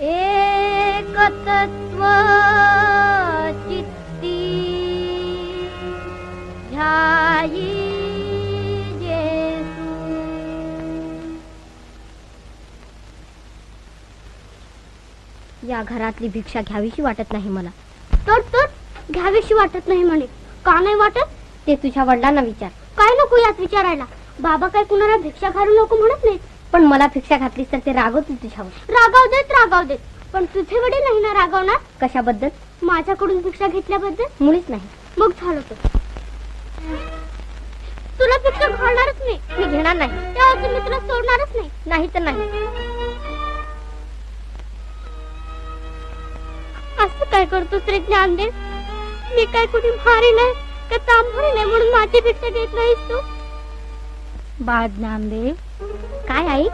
एकतत्व चित्ती ध्यायी जेसु या घरातली भिक्षा घ्यावीशी वाटत नाही मला. तर तर घ्यावीशी वाटत नाही म्हणे. का नाही वाटत? ते तुझ्या वडिलांना विचार. काय नको यात विचारायला? बाबा काय कुणाला भिक्षा घालू नको म्हणत नाहीत? पण मला भिक्षा घातलीस तर ते रागवतील तुझ्यावर. रागाव देत रागाव देत. पण तुझे वडील नाही ना रागावणार? कशाबद्दल? माझ्याकडून भिक्षा घेतल्याबद्दल? मुळीच नाही. मग झालं तर? तुला भिक्षा घालणारच नाही. मी घेणार नाही. तेव्हा मी तुला सोडणारच नाही. नाही तर नाही. असं काय करतोस रे ज्ञानदेव? मी काय कुठे भारी नाही का तांबरी नाही म्हणून माझी भिक्षा घेत नाहीस तू? बाळ ज्ञानदेव cái ấy.